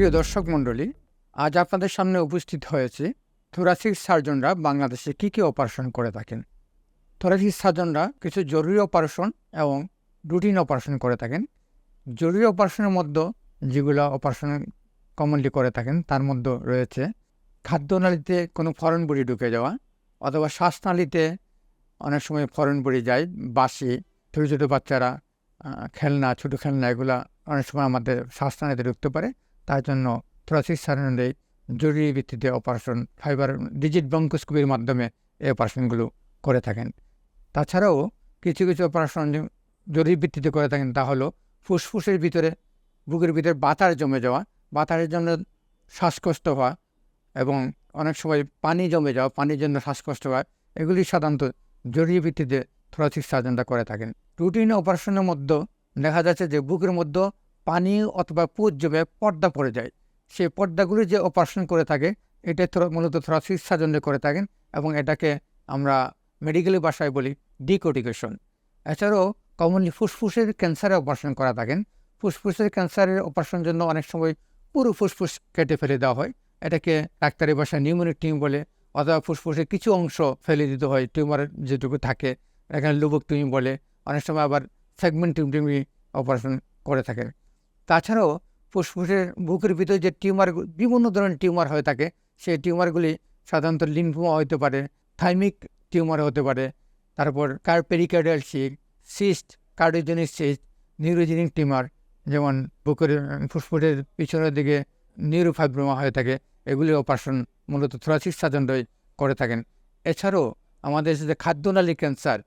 প্রিয় দর্শক মণ্ডলী, আজ আপনাদের সামনে উপস্থিত হয়েছে থোরাসিক সার্জনরা বাংলাদেশে কী কী অপারেশন করে থাকেন। থোরাসিক সার্জনরা কিছু জরুরি অপারেশন এবং রুটিন অপারেশন করে থাকেন। জরুরি অপারেশনের মধ্যে যেগুলো অপারেশন কমনলি করে থাকেন, তার মধ্যে রয়েছে খাদ্যনালীতে কোনো ফরেন বডি ঢুকে যাওয়া অথবা শ্বাসনালীতে অনেক সময় ফরেন বডি যায়, বাসি, ছোটো ছোটো বাচ্চারা খেলনা, ছোটো খেলনা, এগুলা অনেক সময় আমাদের শ্বাসনালীতে ঢুকতে পারে। তার জন্য থোরাসিক সার্জনরা জরুরি ভিত্তিতে অপারেশন ফাইবার ডিজিট ব্রঙ্কোস্কোপির মাধ্যমে এই অপারেশনগুলো করে থাকেন। তাছাড়াও কিছু কিছু অপারেশন জরুরি ভিত্তিতে করে থাকেন, তা হলো ফুসফুসের ভিতরে, বুকের ভিতরে বাতাস জমে যাওয়া, বাতাসের জন্য শ্বাসকষ্ট হওয়া এবং অনেক সময় পানি জমে যাওয়া, পানির জন্য শ্বাসকষ্ট হয় এগুলি সাধারণত জরুরি ভিত্তিতে থোরাসিক সার্জনরা করে থাকেন। রুটিন অপারেশনের মধ্যে দেখা যাচ্ছে যে বুকের মধ্যে পানি অথবা পুজ জমে পর্দা পড়ে যায়। সেই পর্দাগুলি যে অপারেশন করে থাকে এটা থোরা- মূলত থোরাসিক সার্জনরা করে থাকেন এবং এটাকে আমরা মেডিকেলি ভাষায় বলি ডিকোটিকেশন এছাড়াও কমনলি ফুসফুসের ক্যান্সারে অপারেশন করা থাকেন। ফুসফুসের ক্যান্সারের অপারেশনের জন্য অনেক সময় পুরো ফুসফুস কেটে ফেলে দেওয়া হয়। এটাকে ডাক্তারি ভাষায় নিউমোনিক টিউম বলে, অথবা ফুসফুসের কিছু অংশ ফেলে দিতে হয় টিউমারের যেটুকু থাকে, এখানে লুবক টিউম বলে। অনেক সময় আবার সেগমেন্ট টিউমি অপারেশন করে থাকে তাছাড়াও ফুসফুসের বুকের ভিতরে যে টিউমার বিভিন্ন ধরনের টিউমার হয়ে থাকে, সেই টিউমারগুলি সাধারণত লিম্ফোমা হতে পারে, থাইমিক টিউমার হতে পারে, তারপর কার pericardial cyst, cardiogenic cyst, neurogenic tumour, যেমন বুকের, ফুসফুসের পিছনের দিকে নিউরোফাইব্রোমা হয়ে থাকে, এগুলি অপারেশন মূলত থোরাসিক সার্জনরাই করে থাকেন। এছাড়াও আমাদের যে খাদ্যনালী ক্যান্সার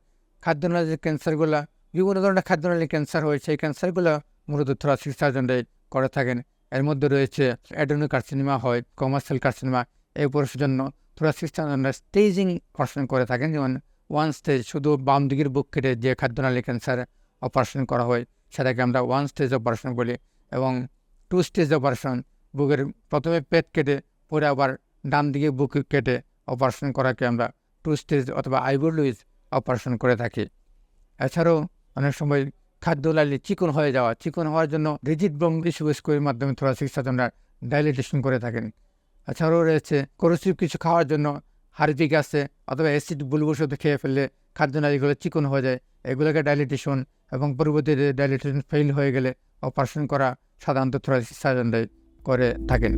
খাদ্যনালীর ক্যান্সারগুলো, বিভিন্ন ধরনের খাদ্যনালী ক্যান্সার হয়, সেই ক্যান্সারগুলো মূলত থোরাসিক সার্জনরাই করে থাকেন। এর মধ্যে রয়েছে অ্যাডোনো কার্সিনেমা হয়, কমার্শিয়াল কার্সিনেমা এই অপারেশনের জন্য থোরাসিক সার্জনরা স্টেজিং অপারেশন করে থাকেন। যেমন ওয়ান স্টেজ, শুধু বাম দিকের বুক কেটে যে খাদ্যনালী ক্যান্সার অপারেশন করা হয়, সেটাকে আমরা ওয়ান স্টেজ অপারেশন বলি এবং টু স্টেজ অপারেশন, বুকের প্রথমে পেট কেটে, পরে আবার ডান দিকে বুক কেটে অপারেশন করাকে আমরা টু স্টেজ অথবা আইবোলুইজ অপারেশন করে থাকি। এছাড়াও অনেক সময় খাদ্যনালী চিকন হয়ে যাওয়া। চিকন হওয়ার জন্য রিজিট ব্রঙ্কিসুস্কোর মাধ্যমে থোরাসিক সার্জনরা ডাইলিটেশন করে থাকেন। এছাড়াও রয়েছে করসিভ কিছু খাওয়ার জন্য হার্পিক আছে অথবা অ্যাসিড ওষুধ খেয়ে ফেললে খাদ্যনালীগুলো চিকন হয়ে যায়। এগুলোকে ডাইলিটেশন এবং পরবর্তীতে ডাইলিটেশন ফেল হয়ে গেলে অপারেশন করা সাধারণত থোরাসিক সার্জনরাই করে থাকেন।